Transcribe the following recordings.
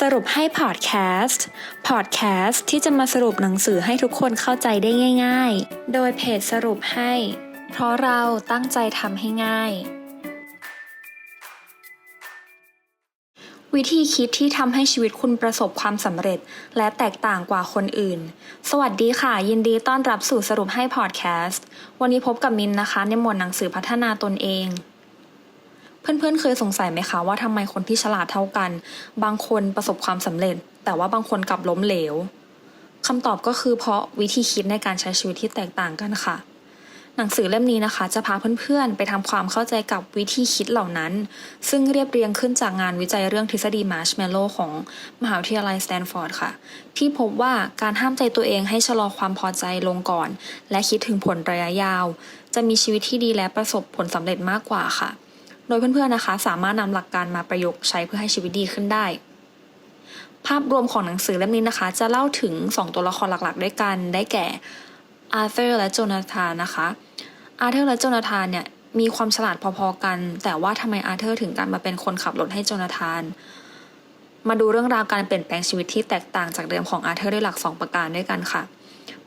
สรุปให้พอดแคสต์ พอดแคสต์ที่จะมาสรุปหนังสือให้ทุกคนเข้าใจได้ง่าย ๆ โดยเพจสรุปให้ เพราะเราตั้งใจทำให้ง่าย วิธีคิดที่ทำให้ชีวิตคุณประสบความสำเร็จ และแตกต่างกว่าคนอื่น สวัสดีค่ะ ยินดีต้อนรับสู่สรุปให้พอดแคสต์ วันนี้พบกับมินนะคะ ในหมวดหนังสือพัฒนาตนเอง เพื่อนๆ เคยสงสัยไหมคะว่าทำไมคนที่ฉลาดเท่ากัน บางคนประสบความสำเร็จ แต่ว่าบางคนกลับล้มเหลวคำตอบก็คือเพราะวิธีคิดในการใช้ชีวิตที่แตกต่างกันค่ะ หนังสือเล่มนี้นะคะ จะพาเพื่อนๆ ไปทำความเข้าใจกับวิธีคิดเหล่านั้น ซึ่งเรียบเรียงขึ้นจากงานวิจัยเรื่องทฤษฎีมาร์ชเมลโลของมหาวิทยาลัยสแตนฟอร์ดค่ะ ที่พบว่าการห้ามใจตัวเองให้ชะลอความพอใจลงก่อน และคิดถึงผลระยะยาว จะมีชีวิตที่ดีและประสบผลสำเร็จมากกว่าค่ะ โดยเพื่อนๆนะคะ สามารถนำหลักการมาประยุกต์ใช้เพื่อให้ชีวิตดีขึ้นได้ ภาพรวมของหนังสือเล่มนี้นะคะ จะเล่าถึง 2 ตัวละครหลักๆ ด้วยกัน ได้แก่อาร์เธอร์และโจนาธานนะคะ อาร์เธอร์และโจนาธานเนี่ยมีความฉลาดพอๆกัน แต่ว่าทำไมอาร์เธอร์ถึงการมาเป็นคนขับรถให้โจนาธาน มาดูเรื่องราวการเปลี่ยนแปลงชีวิตที่แตกต่างจากเดิมของอาร์เธอร์ด้วยหลัก 2 ประการด้วยกันค่ะ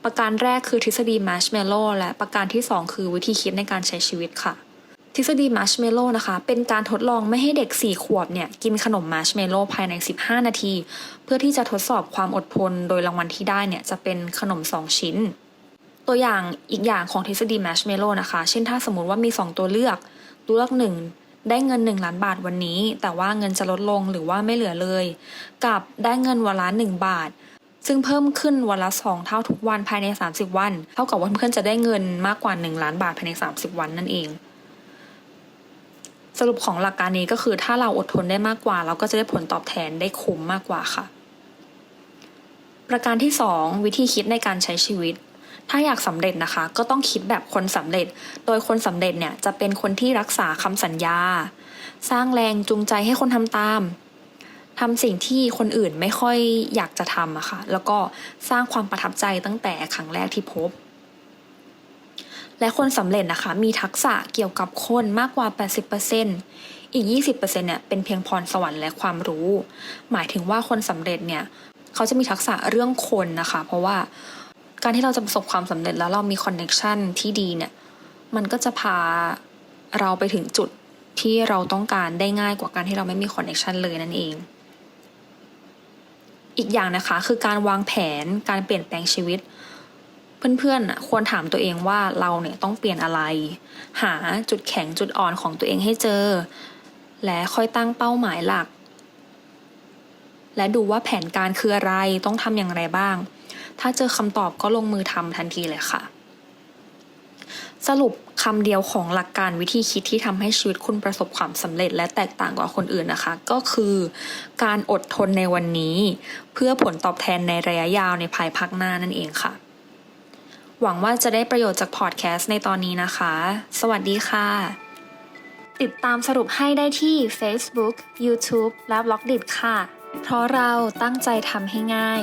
ประการแรกคือทฤษฎีมาร์ชเมลโล่และประการที่ 2 คือวิธีคิดในการใช้ชีวิตค่ะ ทฤษฎีมาร์ชเมลโล่นะคะ เป็นการทดลองไม่ให้เด็ก 4 ขวบเนี่ยกินขนมมาร์ชเมลโล่ภายใน 15 นาที เพื่อที่จะทดสอบความอดทนโดยรางวัลที่ได้เนี่ยจะเป็นขนม 2 ชิ้น ตัวอย่างอีกอย่างของทฤษฎีมาร์ชเมลโล่นะคะ เช่นถ้าสมมติว่ามี 2 ตัวเลือก ตัวเลือกหนึ่งได้เงิน 1 ล้านบาทวันนี้ แต่ว่าเงินจะลดลงหรือว่าไม่เหลือเลย กับได้เงินวันละ1บาทซึ่งเพิ่มขึ้นวันละ 2 เท่าทุกวันภายใน 30 วัน เท่ากับว่าเพื่อนจะได้เงินมากกว่า 1 ล้านบาทภายใน 30 วันนั่นเอง สรุปของหลักการนี้ก็คือถ้าเราอดทนได้มากกว่า เราก็จะได้ผลตอบแทนได้คุ้มมากกว่าค่ะ ประการที่ 2 วิธีคิดในการใช้ชีวิต ถ้าอยากสำเร็จนะคะ ก็ต้องคิดแบบคนสำเร็จ โดยคนสำเร็จเนี่ยจะเป็นคนที่รักษาคำสัญญา สร้างแรงจูงใจให้คนทำตามทำสิ่งที่คนอื่นไม่ค่อยอยากจะทำอะค่ะ แล้วก็สร้างความประทับใจตั้งแต่ครั้งแรกที่พบ และคนสำเร็จนะคะ มีทักษะเกี่ยวกับคนมากกว่า 80%อีก 20%เนี่ยเป็นเพียงพรสวรรค์และความรู้ หมายถึงว่าคนสำเร็จเนี่ยเขาจะมีทักษะเรื่องคนนะคะ เพราะว่าการที่เราจะประสบความสำเร็จแล้วเรามีคอนเน็ชันที่ดีเนี่ยมันก็จะพาเราไปถึงจุดที่เราต้องการได้ง่ายกว่าการที่เราไม่มีคอนเน็ชันเลยนั่นเอง อีกอย่างนะคะคือการวางแผนการเปลี่ยนแปลงชีวิต เพื่อนๆน่ะควรถามตัวเองว่าเราเนี่ยต้องเปลี่ยนอะไร หาจุดแข็งจุดอ่อนของตัวเองให้เจอ และค่อยตั้งเป้าหมายหลัก และดูว่าแผนการคืออะไรต้องทำอย่างไรบ้าง ถ้าเจอคำตอบก็ลงมือทำทันทีเลยค่ะ สรุปคำเดียวของหลักการวิธีคิดที่ทำให้ชีวิตคุณประสบความสำเร็จและแตกต่างกว่าคนอื่นนะคะ ก็คือการอดทนในวันนี้ เพื่อผลตอบแทนในระยะยาวในภายภาคหน้านั่นเองค่ะ หวังว่าจะได้ประโยชน์จากพอดแคสต์ในตอนนี้นะคะ สวัสดีค่ะ ติดตามสรุปให้ได้ที่ Facebook, YouTube และ b ล็อกดิค่ะ เพราะเราตั้งใจทำให้ง่าย